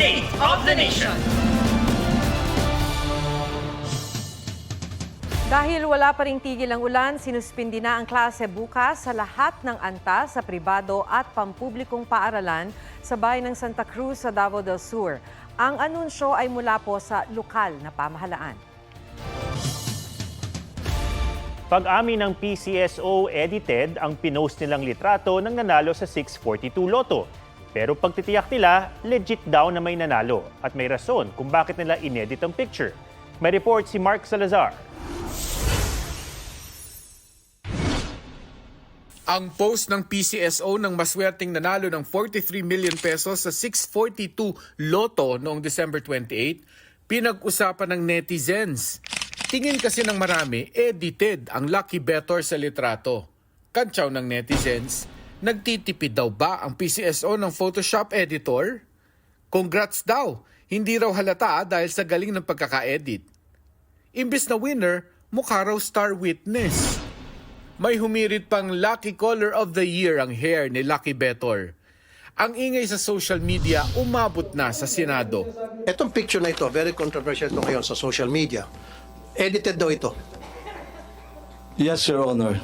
State of the Nation. Dahil wala pa ring tigil ang ulan, sinuspindi na ang klase bukas sa lahat ng anta sa pribado at pampublikong paaralan sa bayan ng Santa Cruz sa Davao del Sur. Ang anunsyo ay mula po sa lokal na pamahalaan. Pag-amin ng PCSO edited ang pinost nilang litrato ng nanalo sa 642 Lotto. Pero pagtitiyak nila, legit daw na may nanalo at may rason kung bakit nila inedit ang picture. May report si Mark Salazar. Ang post ng PCSO ng maswerteng nanalo ng 43 million pesos sa 642 Lotto noong December 28, pinag-usapan ng netizens. Tingin kasi ng marami, edited ang lucky better sa litrato. Kantsaw ng netizens, nagtitipid daw ba ang PCSO ng Photoshop editor? Congrats daw, hindi raw halata dahil sa galing ng pagkaka-edit. Imbis na winner, mukha raw star witness. May humirit pang Lucky Color of the Year ang hair ni Lucky Betor. Ang ingay sa social media umabot na sa Senado. Itong picture na ito, very controversial ito ngayon sa social media. Edited daw ito. Yes, Your Honor.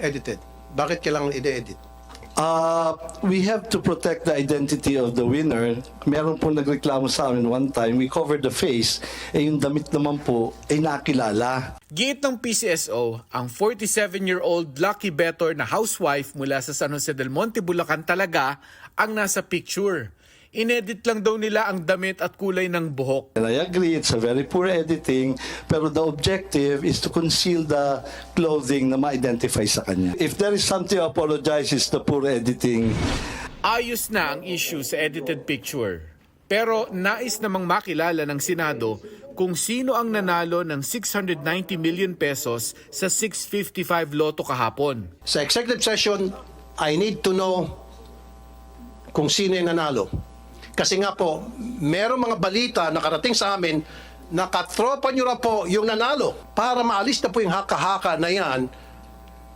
Edited. Bakit kailangan i-edit? Uh, we have to protect the identity of the winner. Meron po nagreklamo sa amin one time, we covered the face, eh yung damit naman po ay nakilala. Giit ng PCSO, ang 47-year-old Lucky Betor na housewife mula sa San Jose del Monte, Bulacan talaga ang nasa picture. Inedit lang daw nila ang damit at kulay ng buhok. And I agree, it's a very poor editing, pero the objective is to conceal the clothing na ma-identify sa kanya. If there is something to apologize, it's the poor editing. Ayos na ang issue sa edited picture. Pero nais namang makilala ng Senado kung sino ang nanalo ng 690 million pesos sa 655 loto kahapon. Sa executive session, I need to know kung sino yung nanalo. Kasi nga po, merong mga balita na karating sa amin na katropa nyo na po yung nanalo. Para maalis na po yung haka-haka na yan,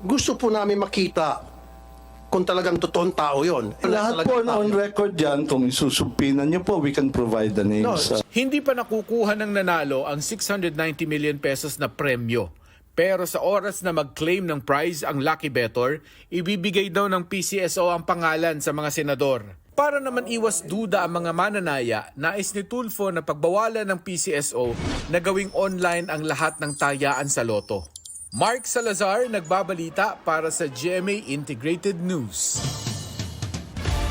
gusto po namin makita kung talagang totoong tao yon. Lahat po on record yan, kung isusumpinan niyo po, we can provide the names. No, Uh, Hindi pa nakukuha ng nanalo ang 690 million pesos na premyo. Pero sa oras na mag-claim ng prize ang Lucky Better, ibibigay daw ng PCSO ang pangalan sa mga senador. Para naman iwas duda ang mga mananaya, nais ni Tulfo na pagbawalan ng PCSO na gawing online ang lahat ng tayaan sa loto. Mark Salazar nagbabalita para sa GMA Integrated News.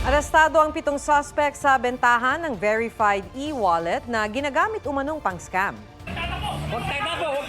Arestado ang pitong suspect sa bentahan ng verified e-wallet na ginagamit umanong pang-scam. Huwag tatakbo, huwag tatakbo, huwag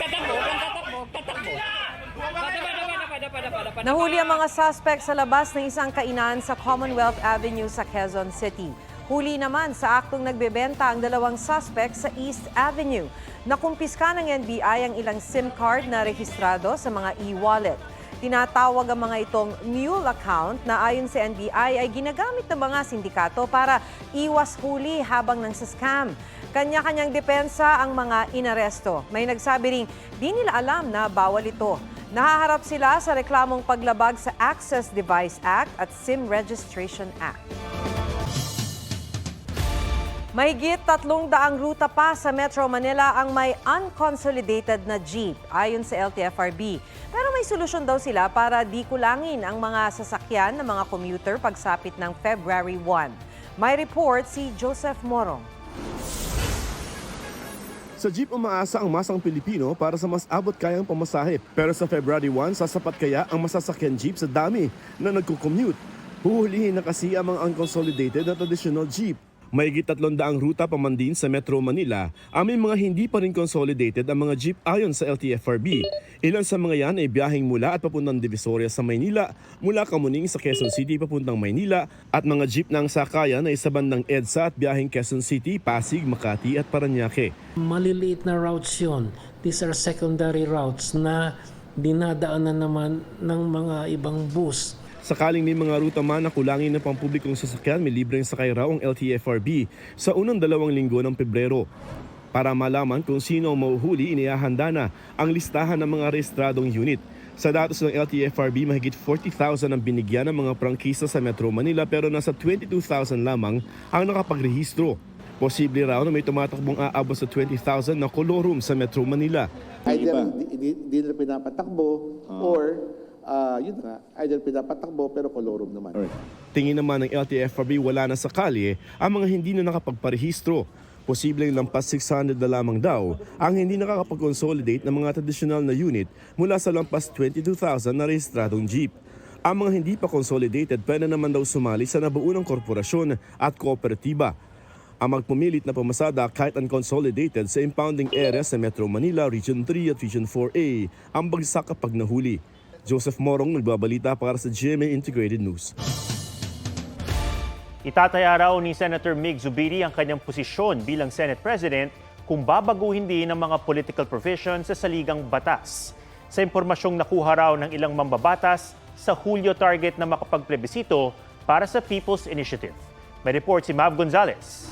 Nahuli ang mga suspect sa labas ng isang kainan sa Commonwealth Avenue sa Quezon City. Huli naman sa aktong nagbebenta ang dalawang suspect sa East Avenue. Nakumpiska ng NBI ang ilang SIM card na rehistrado sa mga e-wallet. Tinatawag ang mga itong mule account na ayon sa NBI ay ginagamit ng mga sindikato para iwas huli habang nang scam. Kanya-kanyang depensa ang mga inaresto. May nagsabi ring di nila alam na bawal ito. Nahaharap sila sa reklamong paglabag sa Access Device Act at SIM Registration Act. Mahigit tatlong daang ruta pa sa Metro Manila ang may unconsolidated na jeep ayon sa LTFRB. Pero may solusyon daw sila para di kulangin ang mga sasakyan ng mga commuter pagsapit ng February 1. May report si Joseph Morong. Sa jeep umaasa ang masang Pilipino para sa mas abot kayang pamasahe. Pero sa February 1, sasapat kaya ang masasakyan jeep sa dami na nagko-commute. Huhulihin na kasi ang mga unconsolidated na traditional jeep. Tatlong daang ruta pamandin sa Metro Manila, ang may mga hindi pa rin consolidated ang mga jeep ayon sa LTFRB. Ilan sa mga yan ay biyaheng mula at papuntang Divisoria sa Maynila, mula Kamuning sa Quezon City papuntang Maynila, at mga jeep ng sakayan ay sa bandang EDSA at biyaheng Quezon City, Pasig, Makati at Paranaque. maliliit na routes yun. These are secondary routes na dinadaanan naman ng mga ibang bus. Sakaling may mga ruta man na kulangin ng pampublikong sasakyan, may libreng sakay raw ang LTFRB sa unang dalawang linggo ng Pebrero. Para malaman kung sino ang mauhuli, inihahanda na ang listahan ng mga rehistradong unit. Sa datos ng LTFRB, mahigit 40,000 ang binigyan ng mga prangkisa sa Metro Manila pero nasa 22,000 lamang ang nakapagrehistro. Posible raw na may tumatakbong aabot sa 20,000 na kolorum sa Metro Manila. Either hindi, hindi, hindi nila pinapatakbo or ah, yun nga, either pinapatakbo pero kolorum naman. Tingin naman ng LTFRB wala na sa kalye ang mga hindi na nakapagparehistro. Posibleng lampas 600 na lamang daw ang hindi nakakapag-consolidate ng mga tradisyonal na unit mula sa lampas 22,000 na rehistradong jeep. Ang mga hindi pa consolidated pwede naman daw sumali sa nabuo ng korporasyon at kooperatiba. Ang magpumilit na pumasada kahit unconsolidated sa impounding area sa Metro Manila, Region 3 at Region 4A ang bagsak kapag nahuli. Joseph Morong nagbabalita para sa GMA Integrated News. Itataya raw ni Senator Mig Zubiri ang kanyang posisyon bilang Senate President kung babaguhin din ang mga political provisions sa saligang batas. Sa impormasyong nakuha raw ng ilang mambabatas, sa Hulyo target na makapagplebisito para sa People's Initiative. May report si Mav Gonzalez.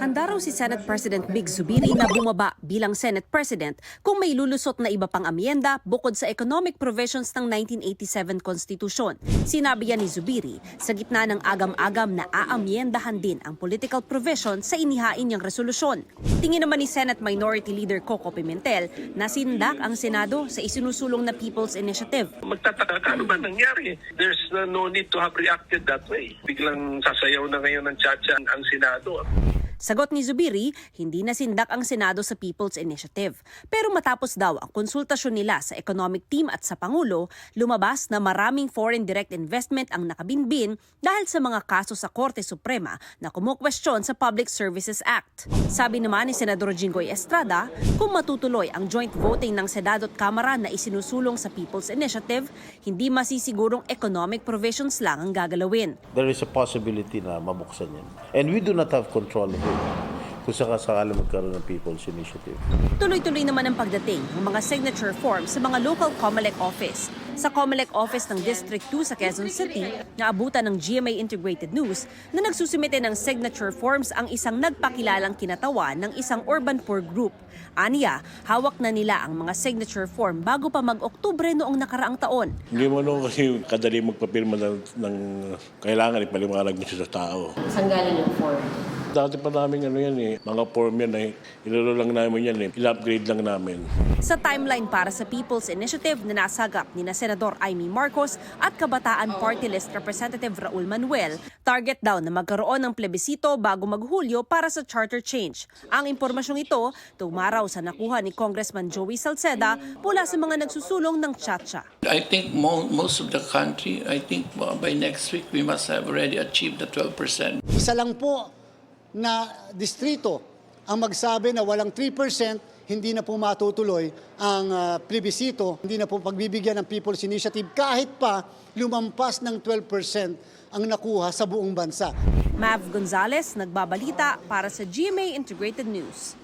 Handa raw si Senate President Big Zubiri na bumaba bilang Senate President kung may lulusot na iba pang amyenda bukod sa economic provisions ng 1987 Constitution. Sinabi yan ni Zubiri sa gitna ng agam-agam na aamyendahan din ang political provision sa inihain niyang resolusyon. Tingin naman ni Senate Minority Leader Coco Pimentel na sindak ang Senado sa isinusulong na People's Initiative. magtataka ka ano ba nangyari. There's no need to have reacted that way. Biglang sasayaw na ngayon ng tchatcha ang Senado. Sagot ni Zubiri, hindi na sindak ang Senado sa People's Initiative. Pero matapos daw ang konsultasyon nila sa economic team at sa Pangulo, lumabas na maraming foreign direct investment ang nakabinbin dahil sa mga kaso sa Korte Suprema na kumukwestiyon sa Public Services Act. Sabi naman ni Senador Jinggoy Estrada, kung matutuloy ang joint voting ng Senado at Kamara na isinusulong sa People's Initiative, hindi masisigurong economic provisions lang ang gagalawin. there is a possibility na mabuksan yan. And we do not have control of it kung sakasakala magkaroon ng People's Initiative. Tuloy-tuloy naman ang pagdating ng mga signature forms sa mga local COMELEC office. Sa COMELEC office ng District 2 sa Quezon City, naabutan ng GMA Integrated News na nagsusumite ng signature forms ang isang nagpakilalang kinatawan ng isang urban poor group. Aniya, hawak na nila ang mga signature form bago pa mag-Oktubre noong nakaraang taon. Hindi mo nung kasi kadali magpapirma ng, ng kailangan ipaliwanag mo siya sa tao. Saan galing yung form? Dati pa namin ano yan eh, mga form yan eh, ilalo lang namin yan eh, il-upgrade lang namin. Sa timeline para sa People's Initiative na nasagap ni na Senador Amy Marcos at Kabataan Party List Representative Raul Manuel, target daw na magkaroon ng plebisito bago maghulyo para sa charter change. Ang impormasyong ito, tumaraw sa nakuha ni Congressman Joey Salceda mula sa mga nagsusulong ng Chacha. I think mo- most of the country, I think uh, by next week we must have already achieved the 12%. Isa lang po na distrito ang magsabi na walang 3%, hindi na po matutuloy ang ah, plebisito, hindi na po pagbibigyan ng People's Initiative kahit pa lumampas ng 12% ang nakuha sa buong bansa. Mav Gonzalez, nagbabalita para sa GMA Integrated News.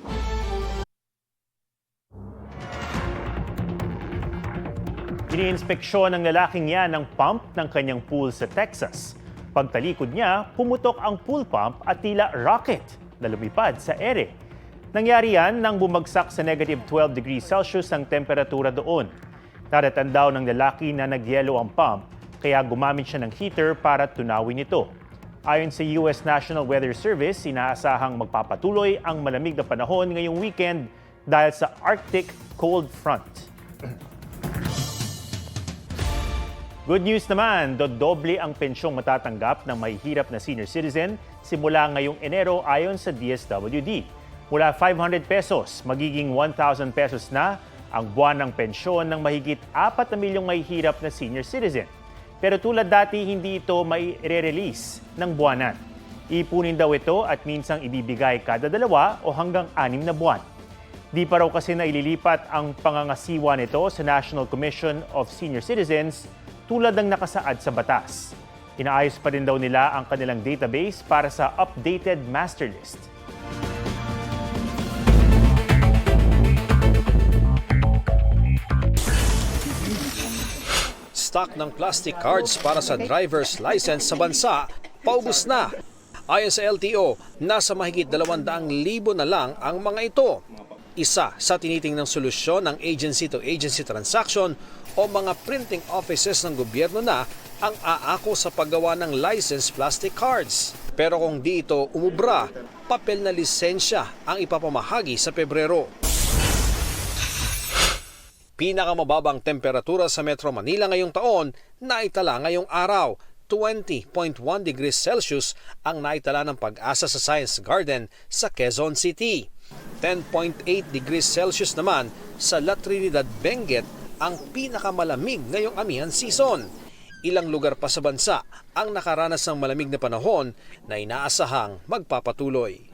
Iniinspeksyon ng lalaking yan ang pump ng kanyang pool sa Texas. Pagtalikod niya, pumutok ang pool pump at tila rocket na lumipad sa ere. Nangyari yan nang bumagsak sa negative 12 degrees Celsius ang temperatura doon. Naratan daw ng lalaki na nagyelo ang pump, kaya gumamit siya ng heater para tunawin ito. Ayon sa US National Weather Service, inaasahang magpapatuloy ang malamig na panahon ngayong weekend dahil sa Arctic Cold Front. Good news naman, dodoble ang pensyong matatanggap ng may hirap na senior citizen simula ngayong Enero ayon sa DSWD. Mula 500 pesos, magiging 1,000 pesos na ang buwan ng pensyon ng mahigit 4 na milyong may hirap na senior citizen. Pero tulad dati, hindi ito may release ng buwanan. Ipunin daw ito at minsang ibibigay kada dalawa o hanggang anim na buwan. Di pa raw kasi na ililipat ang pangangasiwa nito sa National Commission of Senior Citizens tulad ng nakasaad sa batas. Inaayos pa rin daw nila ang kanilang database para sa updated master list. stock ng plastic cards para sa driver's license sa bansa, paubos na. Ayon sa LTO, nasa mahigit 200,000 na lang ang mga ito. Isa sa tinitingnang solusyon ng agency-to-agency transaction o mga printing offices ng gobyerno na ang aako sa paggawa ng license plastic cards. Pero kung di ito umubra, papel na lisensya ang ipapamahagi sa Pebrero. Pinakamababang temperatura sa Metro Manila ngayong taon naitala ngayong araw. 20.1 degrees Celsius ang naitala ng pag-asa sa Science Garden sa Quezon City. 10.8 degrees Celsius naman sa La Trinidad Benguet ang pinakamalamig ngayong amihan season. Ilang lugar pa sa bansa ang nakaranas ng malamig na panahon na inaasahang magpapatuloy.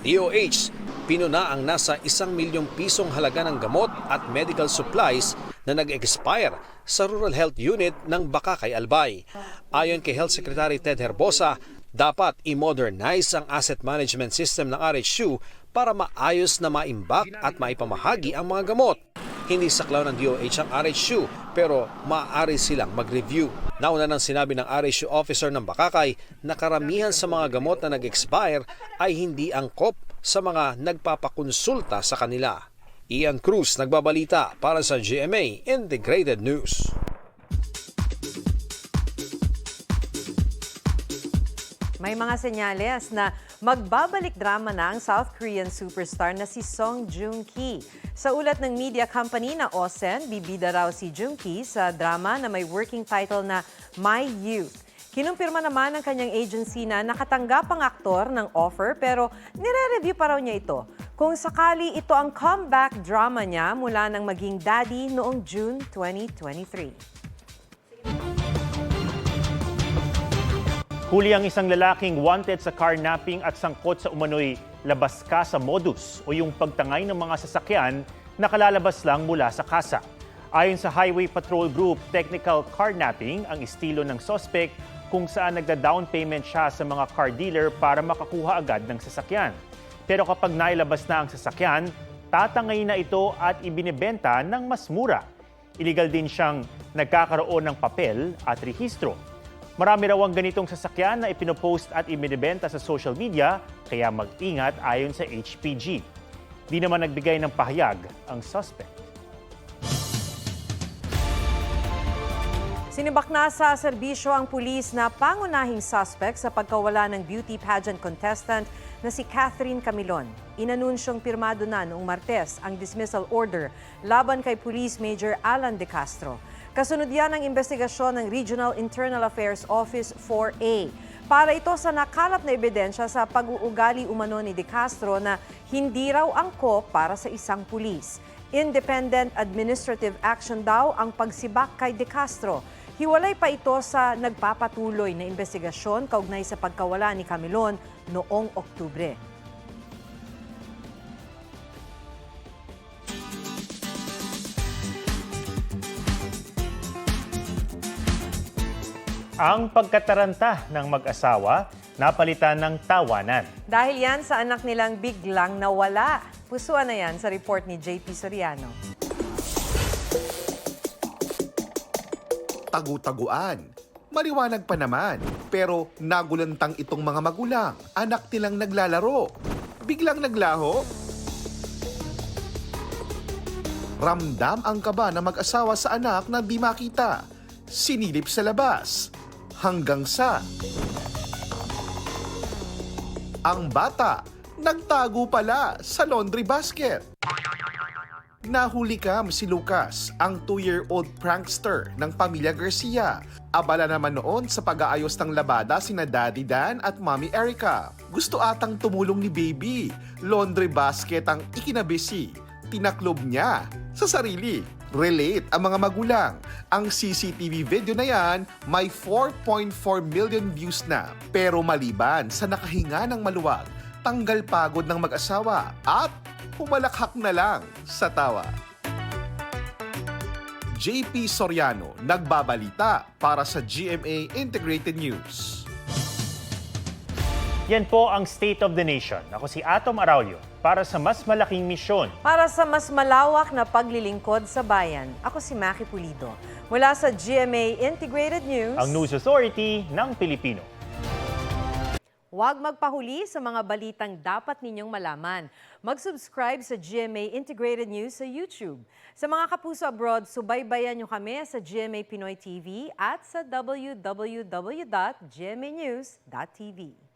DOH, pinuna ang nasa isang milyong pisong halaga ng gamot at medical supplies na nag-expire sa Rural Health Unit ng Bakakay Albay. Ayon kay Health Secretary Ted Herbosa, dapat i-modernize ang asset management system ng RHU para maayos na maimbak at maipamahagi ang mga gamot. Hindi saklaw ng DOH ang RHU pero maaari silang mag-review. Nauna nang sinabi ng RHU officer ng Bakakay na karamihan sa mga gamot na nag-expire ay hindi angkop sa mga nagpapakonsulta sa kanila. Ian Cruz nagbabalita para sa GMA Integrated News. May mga senyales na magbabalik drama na ang South Korean superstar na si Song Joong Ki. Sa ulat ng media company na Osen, bibida raw si Joong Ki sa drama na may working title na My Youth. Kinumpirma naman ng kanyang agency na nakatanggap ang aktor ng offer pero nire-review pa raw niya ito. Kung sakali ito ang comeback drama niya mula nang maging daddy noong June 2023. Huli ang isang lalaking wanted sa carnapping at sangkot sa umano'y labas ka sa modus o yung pagtangay ng mga sasakyan na kalalabas lang mula sa kasa. Ayon sa Highway Patrol Group, technical carnapping ang estilo ng suspect kung saan nagda-down payment siya sa mga car dealer para makakuha agad ng sasakyan. Pero kapag nailabas na ang sasakyan, tatangay na ito at ibinebenta ng mas mura. Illegal din siyang nagkakaroon ng papel at rehistro. Marami raw ang ganitong sasakyan na ipinopost at ibinibenta sa social media, kaya mag-ingat ayon sa HPG. Di naman nagbigay ng pahayag ang suspect. Sinibak na sa serbisyo ang pulis na pangunahing suspect sa pagkawala ng beauty pageant contestant na si Catherine Camilon. Inanunsyong pirmado na noong Martes ang dismissal order laban kay Police Major Alan De Castro. Kasunod yan ang investigasyon ng Regional Internal Affairs Office 4A. Para ito sa nakalap na ebidensya sa pag-uugali umano ni De Castro na hindi raw angkop para sa isang pulis. Independent administrative action daw ang pagsibak kay De Castro. Hiwalay pa ito sa nagpapatuloy na investigasyon kaugnay sa pagkawala ni Camilon noong Oktubre. Ang pagkataranta ng mag-asawa napalitan ng tawanan. Dahil yan sa anak nilang biglang nawala. Pusuan na yan sa report ni JP Soriano. tagu-taguan. Maliwanag pa naman, pero nagulantang itong mga magulang, anak nilang naglalaro. Biglang naglaho. Ramdam ang kaba ng mag-asawa sa anak na di makita. Sinilip sa labas. Hanggang sa... Ang bata, nagtago pala sa laundry basket. Nahuli kam si Lucas, ang 2-year-old prankster ng pamilya Garcia. Abala naman noon sa pag-aayos ng labada sina Daddy Dan at Mommy Erica. Gusto atang tumulong ni Baby. Laundry basket ang ikinabisi. Tinaklob niya sa sarili. Relate ang mga magulang. Ang CCTV video na yan may 4.4 million views na. Pero maliban sa nakahinga ng maluwag, tanggal pagod ng mag-asawa at pumalakhak na lang sa tawa. JP Soriano, nagbabalita para sa GMA Integrated News. Yan po ang State of the Nation. Ako si Atom Araulio para sa mas malaking misyon. Para sa mas malawak na paglilingkod sa bayan, ako si Maki Pulido. Mula sa GMA Integrated News, ang News Authority ng Pilipino. Huwag magpahuli sa mga balitang dapat ninyong malaman. Mag-subscribe sa GMA Integrated News sa YouTube. Sa mga kapuso abroad, subaybayan nyo kami sa GMA Pinoy TV at sa www.gmanews.tv.